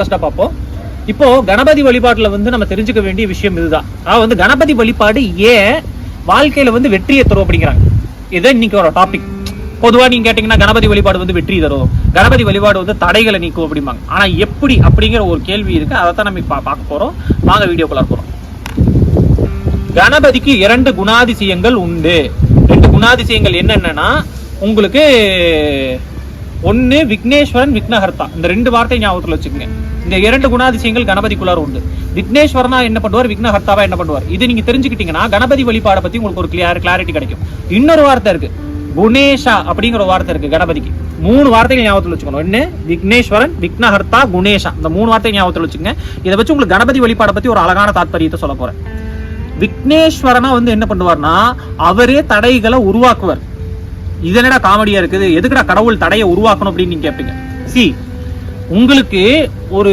ஃபர்ஸ்டா பார்ப்போம். இப்போ கணபதி வழிபாட்டுல வந்து நம்ம தெரிஞ்சுக்க வேண்டிய விஷயம் இதுதான். அதாவது வந்து கணபதி வழிபாடு ஏன் வாழ்க்கையில வந்து வெற்றியை தரும் அப்படிங்கிறாங்க. இது இன்னைக்கு ஒரு டாபிக் பொதுவா நீங்க கேட்டீங்கன்னா கணபதி வழிபாடு வந்து வெற்றி தரும். கணபதி வழிபாடு வந்து தடைகளை நீக்கும் அப்படிம்பாங்க. ஆனா எப்படி அப்படிங்கிற ஒரு கேள்வி இருக்கு. அதை தான் நம்ம பார்க்க போறோம். வாங்க வீடியோக்குள்ள போறோம். கணபதிக்கு இரண்டு குணாதிசயங்கள் உண்டு. ரெண்டு குணாதிசயங்கள் என்னென்னா உங்களுக்கு ஒன்று விக்னேஸ்வரன் விக்னஹர்த்தா. இந்த ரெண்டு வார்த்தை ஞாபகத்துல வச்சுக்கோங்க. இந்த இரண்டு குணாதிசயங்கள் கணபதிக்குள்ளார உண்டு. விக்னேஸ்வரனா என்ன பண்ணுவார்? விக்னஹர்த்தாவா என்ன பண்ணுவார்? இது நீங்க தெரிஞ்சுக்கிட்டீங்கன்னா கணபதி வழிபாடை பத்தி உங்களுக்கு ஒரு கிளியர் கிளாரிட்டி கிடைக்கும். இன்னொரு வார்த்தை இருக்கு. குணேஷா அப்படிங்கிற ஒரு வார்த்தை இருக்கு கணபதிக்கு. மூணு வார்த்தைகள் ஞாபகத்தில் வச்சுக்கணும். ஒன்னு விக்னேஸ்வரன் விக்னஹர்த்தா குணேஷா. இந்த மூணு வார்த்தை ஞாபகத்தில் வச்சுக்கோங்க. இதை வச்சு உங்களுக்கு கணபதி வழிபாடை பத்தி ஒரு அழகான தாத்பரியத்தை சொல்ல போறேன். விக்னேஸ்வரனா வந்து என்ன பண்ணுவார்னா அவரே தடைகளை உருவாக்குவார். இது என்னடா காமெடியா இருக்குது? எதுக்குடா கடவுள் தடையை உருவாக்கணும் அப்படின்னு நீங்க கேட்பீங்க சி உங்களுக்கு ஒரு